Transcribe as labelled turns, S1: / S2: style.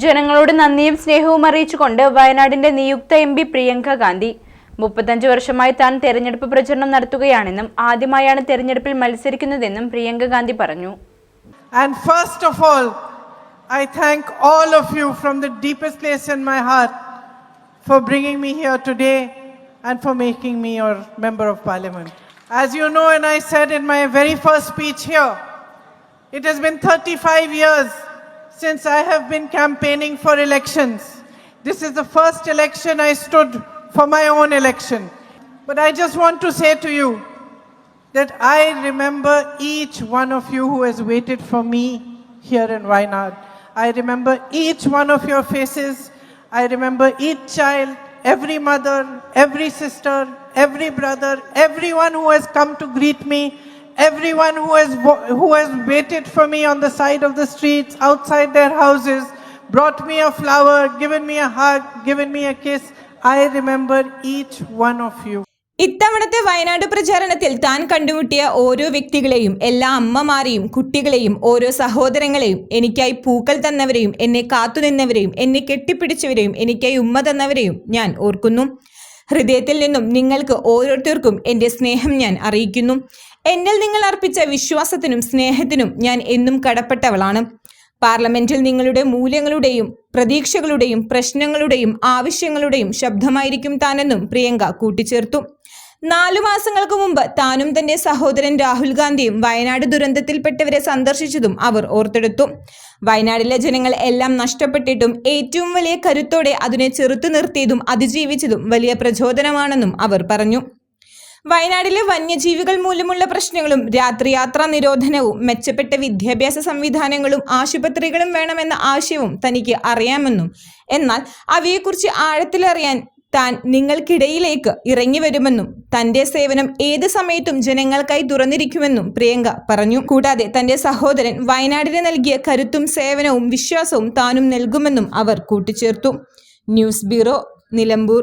S1: ജനങ്ങളോട് നന്ദിയും സ്നേഹവും അറിയിച്ചുകൊണ്ട് വയനാടിന്റെ നിയുക്ത എം പി പ്രിയങ്ക ഗാന്ധി. മുപ്പത്തഞ്ച് വർഷമായി താൻ തെരഞ്ഞെടുപ്പ് പ്രചരണം നടത്തുകയാണെന്നും ആദ്യമായാണ് തെരഞ്ഞെടുപ്പിൽ മത്സരിക്കുന്നതെന്നും പ്രിയങ്ക ഗാന്ധി പറഞ്ഞു.
S2: And first of all I thank all of you from the deepest place in my heart for bringing me here today and for making me your member of parliament as you know and I in my very first speech here it has been thirty years since I have been campaigning for elections. This is the first election I stood for my own election. But I just want to say to you, that I remember each one of you who has waited for me here in Wayanad. I remember each one of your faces. I remember each child, every mother, every sister, every brother, everyone who has come to greet me, everyone who has, who has waited for me on the side of the streets, outside their houses, brought me a flower, given me a hug, given me a kiss. I remember each one of you.
S3: ഇത്തവണത്തെ വയനാട് പ്രചാരണത്തിൽ താൻ കണ്ടുമുട്ടിയ ഓരോ വ്യക്തികളെയും എല്ലാ അമ്മമാരെയും കുട്ടികളെയും ഓരോ സഹോദരങ്ങളെയും എനിക്കായി പൂക്കൾ തന്നവരെയും എന്നെ കാത്തുനിന്നവരെയും എന്നെ കെട്ടിപ്പിടിച്ചവരെയും എനിക്കായി ഉമ്മ തന്നവരെയും ഞാൻ ഓർക്കുന്നു ഹൃദയത്തിൽ നിന്നും നിങ്ങൾക്ക് ഓരോരുത്തർക്കും എന്റെ സ്നേഹം ഞാൻ അറിയിക്കുന്നു എന്നിൽ നിങ്ങൾ അർപ്പിച്ച വിശ്വാസത്തിനും സ്നേഹത്തിനും ഞാൻ എന്നും കടപ്പെട്ടവളാണ്. പാർലമെന്റിൽ നിങ്ങളുടെ മൂല്യങ്ങളുടെയും പ്രതീക്ഷകളുടെയും പ്രശ്നങ്ങളുടെയും ആവശ്യങ്ങളുടെയും ശബ്ദമായിരിക്കും താനെന്നും പ്രിയങ്ക കൂട്ടിച്ചേർത്തു. നാലു മാസങ്ങൾക്ക് മുമ്പ് താനും തന്റെ സഹോദരൻ രാഹുൽ ഗാന്ധിയും വയനാട് ദുരന്തത്തിൽപ്പെട്ടവരെ സന്ദർശിച്ചതും അവർ ഓർത്തെടുത്തു. വയനാടിലെ ജനങ്ങൾ എല്ലാം നഷ്ടപ്പെട്ടിട്ടും ഏറ്റവും വലിയ കരുത്തോടെ അതിനെ ചെറുത്തു നിർത്തിയതും അതിജീവിച്ചതും വലിയ പ്രചോദനമാണെന്നും അവർ പറഞ്ഞു. വയനാട്ടിലെ വന്യജീവികൾ മൂലമുള്ള പ്രശ്നങ്ങളും രാത്രിയാത്രാ നിരോധനവും മെച്ചപ്പെട്ട വിദ്യാഭ്യാസ സംവിധാനങ്ങളും ആശുപത്രികളും വേണമെന്ന ആശയവും തനിക്ക് അറിയാമെന്നും എന്നാൽ അവയെക്കുറിച്ച് ആഴത്തിലറിയാൻ താൻ നിങ്ങൾക്കിടയിലേക്ക് ഇറങ്ങി വരുമെന്നും തന്റെ സേവനം ഏത് സമയത്തും ജനങ്ങൾക്കായി തുറന്നിരിക്കുമെന്നും പ്രിയങ്ക പറഞ്ഞു. കൂടാതെ തന്റെ സഹോദരൻ വയനാടിന് നൽകിയ കരുത്തും സേവനവും വിശ്വാസവും താനും നൽകുമെന്നും അവർ കൂട്ടിച്ചേർത്തു. News bureau Nilambur.